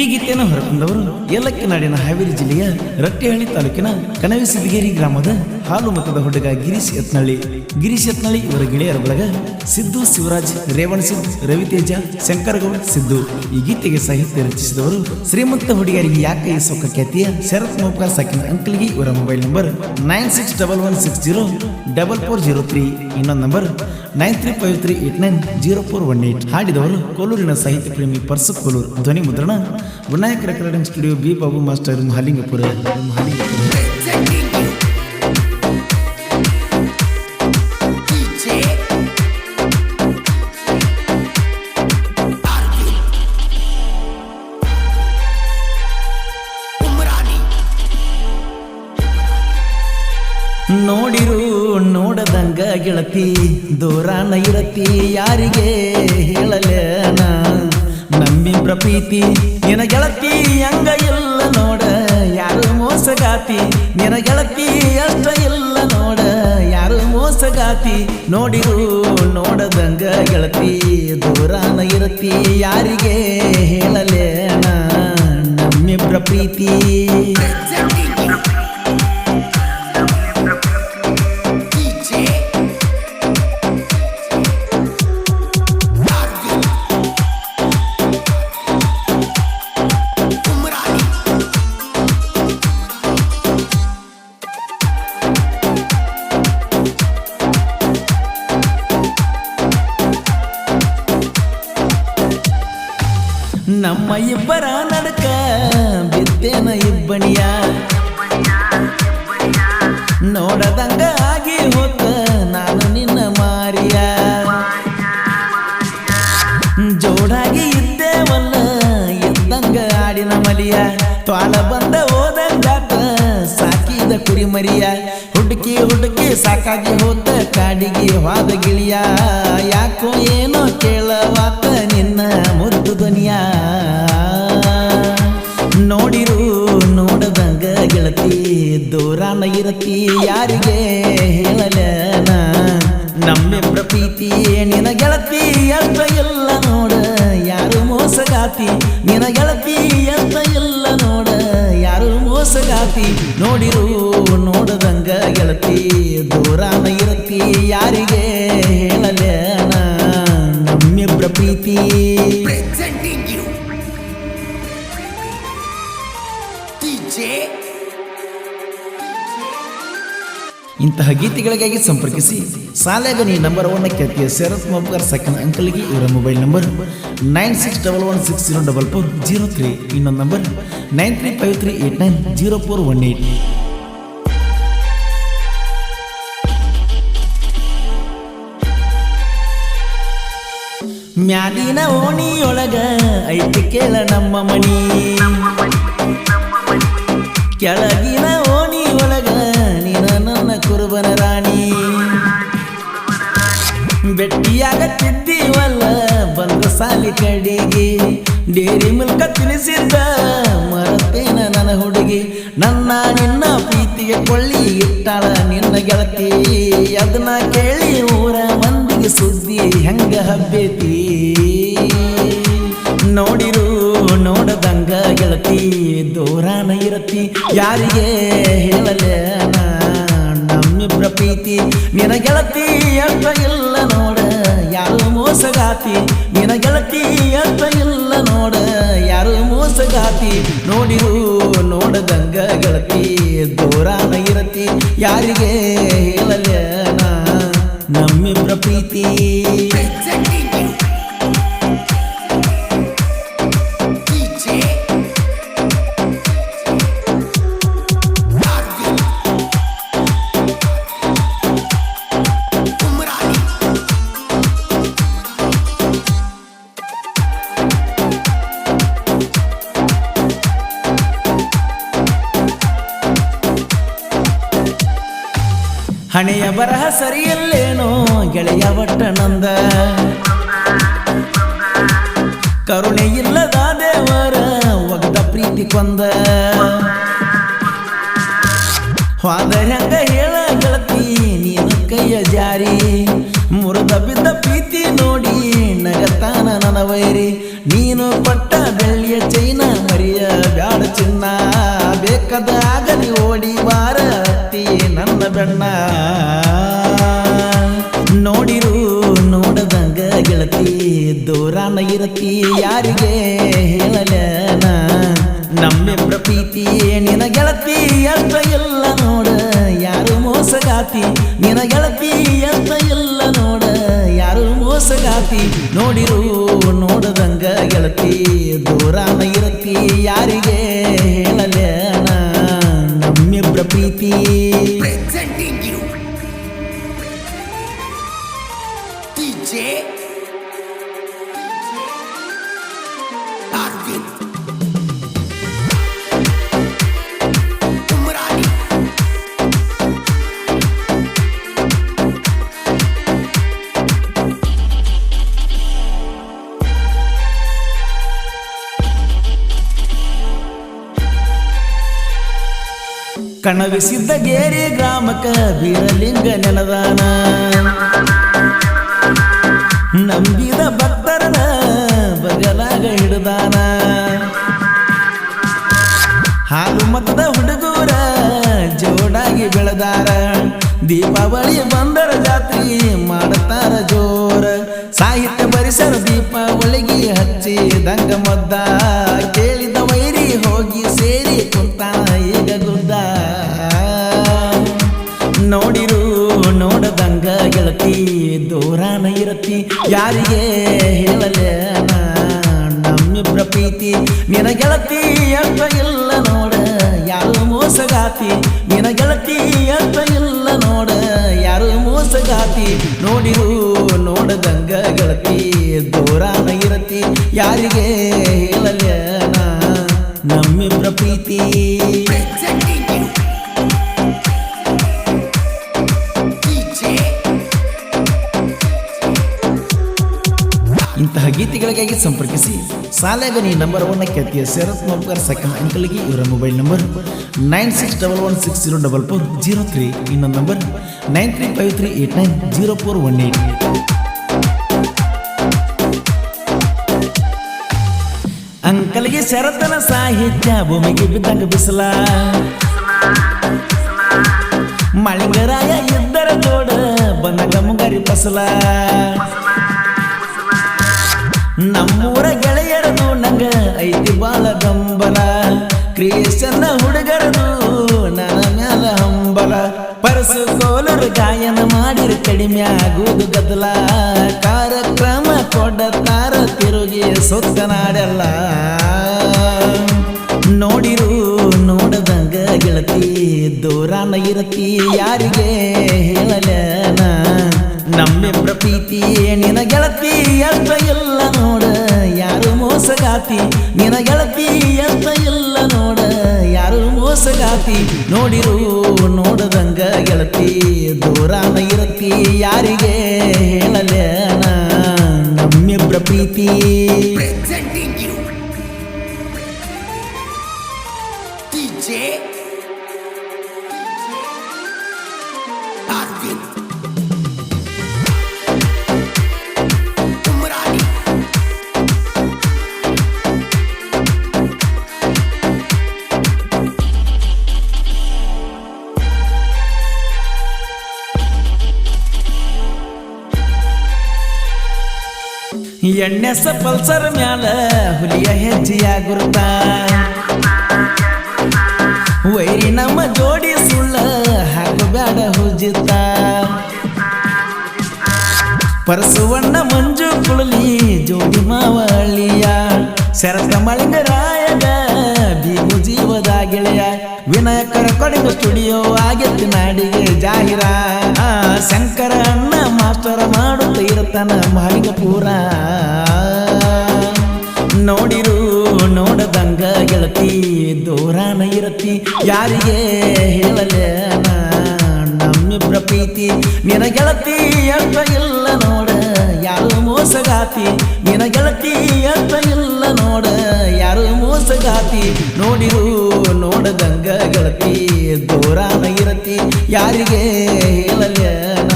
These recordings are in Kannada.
ಈ ಗೀತೆಯನ್ನು ಹೊರತಂದವರು ಏಲಕ್ಕಿ ನಾಡಿನ ಹಾವೇರಿ ಜಿಲ್ಲೆಯ ರಟ್ಟಿಹಳ್ಳಿ ತಾಲೂಕಿನ ಕನವಿ ಸಿದ್ದಗೇರಿ ಗ್ರಾಮದ ಹಾಲು ಮತದ ಹುಡುಗ ಗಿರೀಶ್ ಯತ್ನಳ್ಳಿ. ಗಿರೀಶ್ ಯತ್ನಳ್ಳಿ ಇವರ ಗೆಳೆಯರ ಬಳಗ ಸಿದ್ದು ಶಿವರಾಜ್ ರೇವಣ್ ಸಿದ್ ರವಿತೇಜ, ಶಂಕರಗೌಡ್ ಸಿದ್ದು. ಈ ಗೀತೆಗೆ ಸಾಹಿತ್ಯ ರಚಿಸಿದವರು ಶ್ರೀಮಂತ ಹುಡುಗಿಯರಿಗೆ ಯಾಕೆ ಈ ಸೊಕ್ಕ ಖ್ಯಾತಿಯ ಶರತ್ ಮೋಪ್ಕಾ ಸಾಕಿನ ಅಂಕಲ್ಗೆ ಇವರ mobile number nine six double one six zero double four zero three. ಇನ್ನೊಂದು number nine three five three eight nine zero four one eight. ಹಾಡಿದವರು ಕೋಲೂರಿನ ಸಾಹಿತ್ಯ ಪ್ರೇಮಿ ಪರ್ಸು ಕೋಲೂರು ಧ್ವನಿ ಮುದ್ರಣ Vinayaka recording studio B Babu master Mahalingapura Mahalingapura ನೋಡಿರು ನೋಡದಂಗ ಗೆಳತಿ ದೂರಾನ ಇರತಿ ಯಾರಿಗೆ ಹೇಳಲೇನ ನಮ್ಮಿಬ್ರ ಪ್ರೀತಿ ನಿನ ಗೆಳತಿ ಹಂಗ ಇಲ್ಲ ನೋಡ. ಯಾರು ಮೋಸಗಾತಿ ನಿನ ಗೆಳತಿ ಅಷ್ಟ ಇಲ್ಲ ನೋಡ. ಯಾರು ಮೋಸಗಾತಿ, ನೋಡಿರು ನೋಡದಂಗ ಗೆಳತಿ. ದೂರಾನ ಇರತಿ, ಯಾರಿಗೆ ಹೇಳಲೇನ? ನಮ್ಮಿ ಪ್ರೀತಿ ನಮ್ಮ ಇಬ್ಬರ ನಡಕ ಬಿದ್ದೇನ ಇಬ್ಬಣಿಯ ನೋಡದಂಗ ಆಗಿ ಹೋತ ನಾನು ನಿನ್ನ ಮಾರಿಯ. ಜೋಡಾಗಿ ಇದ್ದೇವಲ್ಲ ಇದ್ದಂಗ ಆಡಿನ ಮಲಿಯ. ತ್ವಾಲ ಬಂದ ಹೋದಂಗಾತ ಸಾಕಿದ ಕುರಿ ಮರಿಯ ಹುಡುಕಿ ಹುಡುಕಿ ಸಾಕಾಗಿ ಹೋತ ಕಾಡಿಗೆ ಹೋದ ಗಿಳಿಯ. ಯಾಕೋ ಏನೋ ಕೇಳವಾತ ನಿನ್ನ ಮುದ್ದು ಧ್ವನಿಯ. ದೂರಾನ ಇರತಿ ಯಾರಿಗೆ ಹೇಳಲೇನ ನಮ್ಮೆ ಪ್ರೀತಿ ನಿನ ಗೆಳತಿ ಅಂತ ಇಲ್ಲ ನೋಡ. ಯಾರು ಮೋಸಗಾತಿ? ನಿನ ಗೆಳತಿ ಅಂತ ಇಲ್ಲ ನೋಡ. ಯಾರು ಮೋಸಗಾತಿ? ನೋಡಿರು, ನೋಡದಂಗ ಗೆಳತಿ. ದೂರಾನ ಇರತಿ ಯಾರಿಗೆ ಹೇಳಲೇನ ನಮ್ಮೆ ಪ್ರೀತಿ ಇಂತಹ ಗೀತೆಗಳಿಗಾಗಿ ಸಂಪರ್ಕಿಸಿ. ಸಾಲಾಗನಿ ನಂಬರ್ ಒನ್ ಖ್ಯಾತಿಯ ಶರತ್ ಮೊಬರ್ ಸೆಕೆಂಡ್ ಅಂಕಲ್ಗೆ ಇವರ mobile number nine six double one six zero double four zero three ಇನ್ನೊಂದು number nine three five three eight nine zero four one eight ಮ್ಯಾಲಿನ ಓಣಿಯೊಳಗ ಐತಿ ಕೇಳ ನಮ್ಮ ಮನಿ. ಕೆಳಗಿನ ಬೆಟ್ಟಿಯಾಗತ್ತಿದ್ದೀವಲ್ಲ, ಬಂದ ಸಾಲಿ ಕಡೆಗೆ. ಡೇರಿ ಮುಲ್ಕ ತಿನಿಸಿದ್ದ ಮರತೇನ ನನ್ನ ಹುಡುಗಿ. ನನ್ನ ನಿನ್ನ ಪ್ರೀತಿಗೆ ಕೊಳ್ಳಿ ಇಟ್ಟಾಳ ನಿನ್ನ ಗೆಳತಿ. ಅದನ್ನ ಕೇಳಿ ಊರ ಮಂದಿಗೆ ಸುದ್ದಿ ಹೆಂಗ ಹಬ್ಬೇತಿ? ನೋಡಿರು, ನೋಡದಂಗ ಗೆಳತಿ, ದೂರಾನ ಇರತಿ. ಯಾರಿಗೆ ಹೇಳಲೇನ? ನಮ್ಮಿಬ್ರ ಪ್ರೀತಿ ನಿನ ಗೆಳತಿ ಅಂತ ಇಲ್ಲ ನೋಡ, ಯಾರು ಮೋಸಗಾತಿ? ನಿನ ಗೆಳತಿ ಅಂತ ಇಲ್ಲ ನೋಡ, ಯಾರು ಮೋಸಗಾತಿ? ನೋಡಿರು, ನೋಡದಂಗ ಗೆಳತಿ, ದೂರಾನ ಇರತಿ, ಯಾರಿಗೆ ಹೇಳಲ್ಯ ನಮ್ಮಿಬ್ರ ಪ್ರೀತಿ. ಹಣೆಯ ಬರಹ ಸರಿಯಲ್ಲೇನೋ ಗೆಳೆಯ ಒಟ್ಟನಂದ ಕರುಣೆ ಇಲ್ಲದ ದೇವರ ಒಗ್ದ ಪ್ರೀತಿ ಕೊಂದ. ಹ್ಯಾಂಗ ಹೇಳ ಗೆಳತಿ ನೀನು ಕೈಯ ಜಾರಿ. ಮುರದ ಬಿದ್ದ ಪ್ರೀತಿ ನೋಡಿ ನಗತಾನ ನನ್ನ ವೈರಿ. ನೀನು ಪಟ್ಟ ಬೆಳ್ಳಿಯ ಚೈನ, ಮರಿಯ ಬ್ಯಾಡ ಚಿನ್ನ. ಬೇಕಾದ ಆಗಲಿ ಓಡಿ ಬಾರ ನನ್ನ ಬೆಣ್ಣ. ಯಾರಿಗೆ ಹೇಳಲೇನ? ನಮ್ಮೆ ಪ್ರೀತಿ ನಿನ ಗೆಳತಿ ಅಂತ ಎಲ್ಲ ನೋಡ. ಯಾರು ಮೋಸಗಾತಿ? ನಿನ ಗೆಳತಿ ಅಂತ ಎಲ್ಲ ನೋಡ. ಯಾರು ಮೋಸಗಾತಿ? ನೋಡಿರು, ನೋಡದಂಗ ಗೆಳತಿ. ದೂರಾನ ಇರತಿ ಯಾರಿಗೆ ಹೇಳಲೇನ? ನಮ್ಮೆ ಪ್ರೀತಿ. DJ. ಕಣವಿಸಿದ್ದ ಗೇರಿ ಗ್ರಾಮಕ ಬೀರಲಿಂಗ ನೆಲದಾನ ನಂಬಿದ ಭಕ್ತರನ ಬಗಲಾಗ ಹಿಡದಾನ. ಹಾಲು ಮತದ ಹುಡುಗೂರ ಜೋಡಾಗಿ ಬೆಳೆದಾರ. ದೀಪಾವಳಿ ಬಂದರ ಜಾತ್ರಿ ಮಾಡುತ್ತಾರ ಜೋರ. ಸಾಹಿತ್ಯ ಪರಿಸರ ದೀಪಾವಳಿಗೆ ಹಚ್ಚಿ ದಂಗ ನೋಡಿರು, ನೋಡದಂಗ ಗೆಳತಿ, ದೂರಾನ ಇರತಿ. ಯಾರಿಗೆ ಹೇಳಲೆ ನಮ್ಮಿಬ್ರ ಪ್ರೀತಿ. ನಿನ ಗೆಳತಿ ಅಂತ ಇಲ್ಲ ನೋಡ, ಯಾರು ಮೋಸಗಾತಿ. ನಿನ ಗೆಳತಿ ಅಂತ ಇಲ್ಲ ನೋಡ, ಯಾರು ಮೋಸಗಾತಿ. ನೋಡಿರು, ನೋಡದಂಗ ಗೆಳತಿ, ದೂರಾನ ಇರತಿ. ಯಾರಿಗೆ ಹೇಳಲೆ ನಮ್ಮಿಬ್ರ ಪ್ರೀತಿ. ಇಂತಹ ಗೀತೆಗಳಿಗಾಗಿ ಸಂಪರ್ಕಿಸಿ ಸಾಲಾಗನಿ ನಂಬರ್ ಒನ್ ಖ್ಯಾತಿಯ ಶರತ್ ನೌಕರ್ ಸೆಕೆಂಡ್ ಅಂಕಲ್ಗೆ ಇವರ mobile number nine six double one six zero double four zero three ಇನ್ನೊಂದು number nine three five three eight nine zero four one eight ಅಂಕಲ್ಗೆ ಶರತನ ಸಾಹಿತ್ಯ ಭೂಮಿಗೆ ಬಿದ್ದಂಗ ಬಿಸಿಲ. ಮಳಿಂಗರಾಯ ಇದ್ದರ ಜೋಡ ಬಂದಾಗ ಮುಂಗಾರಿ ಫಸಲ. ನಮ್ಮೂರ ಗೆಳೆಯರನು ನಂಗ ಐತಿ ಬಾಲ ಗಂಬಲ ಕ್ರಿಯೇಷನ್ನ ಹುಡುಗರನು ನನ್ನ ಮ್ಯಾಲ ಹಂಬಲ. ಪರಸು ಸೋಲರು ಗಾಯನ ಮಾಡಿರು ಕಡಿಮೆ ಆಗುವುದು ಗದಲ ಕಾರ್ಯಕ್ರಮ ಕೊಡತಾರ ತಿರುಗಿ ಸುತ್ತ ನಾಡೆಲ್ಲ ನೋಡಿರು, ನೋಡದಂಗ ಗೆಳತಿ, ದೂರಾನ ಇರತಿ, ಯಾರಿಗೆ ಹೇಳಲೇನ? ನಮ್ಮಿಬ್ರ ಪ್ರೀತಿ ನಿನ ಗೆಳತಿ, ಅರ್ಥ ಎಲ್ಲನೂ ಮೋಸಗಾತಿ ನಿನ ಗೆಳತಿ ಅಂತ ಇಲ್ಲ ನೋಡ ಯಾರು ಮೋಸಗಾತಿ, ನೋಡಿರು, ನೋಡದಂಗ ಗೆಳತಿ ದೂರಾನ ಇರತಿ, ಯಾರಿಗೆ ಹೇಳಲೇನ ನಮ್ಮಿಬ್ರ ಪ್ರೀತಿ. DJ. Arvind. ಎಣ್ಣೆಸ ಪಲ್ಸರ್ ಮ್ಯಾಲ ಹುಲಿಯ ಹೆಜ್ಜೆಯ ವೈರಿ ನಮ್ಮ ಜೋಡಿ ಸುಳ್ಳ ಹಾಕು ಬ್ಯಾಡ ಹುಜಿತ ಪರಸುವಣ್ಣ ಮಂಜು ಕುಳಲಿ ಜೋಡಿ ಮಾವಳಿಯ ಶರತ ಮಳಿಂಗರಾಯಗ ಬೀಗು ಜೀವದ ಗೆಳೆಯ. ವಿನಾಯಕರ ಕೊಡಗು ಸ್ಟುಡಿಯೋ ಆಗಿತ್ತು ನಾಡಿಗೆ ಜಾಹಿರ. ಶಂಕರ ಅಣ್ಣ ಮಾಸ್ಟರ ಮಾಡುತ್ತ ಇರ್ತಾನ ಪೂರ. ನೋಡಿರು, ನೋಡದಂಗ ಗೆಳತಿ, ದೂರಾನ ಇರತಿ, ಯಾರಿಗೆ ಹೇಳಲೇನ? ನಮ್ಮಿಬ್ರ ಪ್ರೀತಿ ನಿನ ಗೆಳತಿ ಅಂತ ಇಲ್ಲ ನೋಡ. ಮೋಸಗಾತಿ ನಿನ ಗೆಳತಿ ಅಂತ ಇಲ್ಲ ನೋಡ. ಯಾರು ಮೋಸಗಾತಿ, ನೋಡಿರು, ನೋಡದಂಗ ಗೆಳತಿ, ದೂರಾನ ಇರತಿ, ಯಾರಿಗೆ ಹೇಳಲೇನ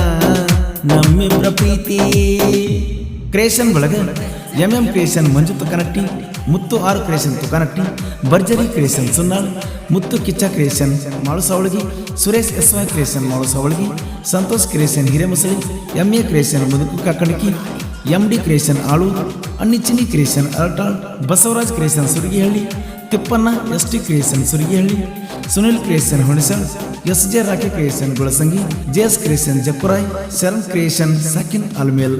ನಮ್ಮಿಬ್ರ ಪ್ರೀತಿ. ಕ್ರೇಷನ್ ಒಳಗ, M M creation Manju Tukanatti Muttu ಆರು creation Tukanatti Bharjari creation Sunnal, Muttu Kichcha creation Malusavalagi, Suresh S Y creation Malusavalagi, Santosh creation Hiremasali, M A creation Muduku Kakanaki M D creation ಆಳು Annichini creation Artal Basavaraj creation Suragihalli Tippanna S T creation Suragihalli Sunil creation Hunasal S J Rakhi creation Gulasangi J S creation Jappuray Sharan creation Sakin Almel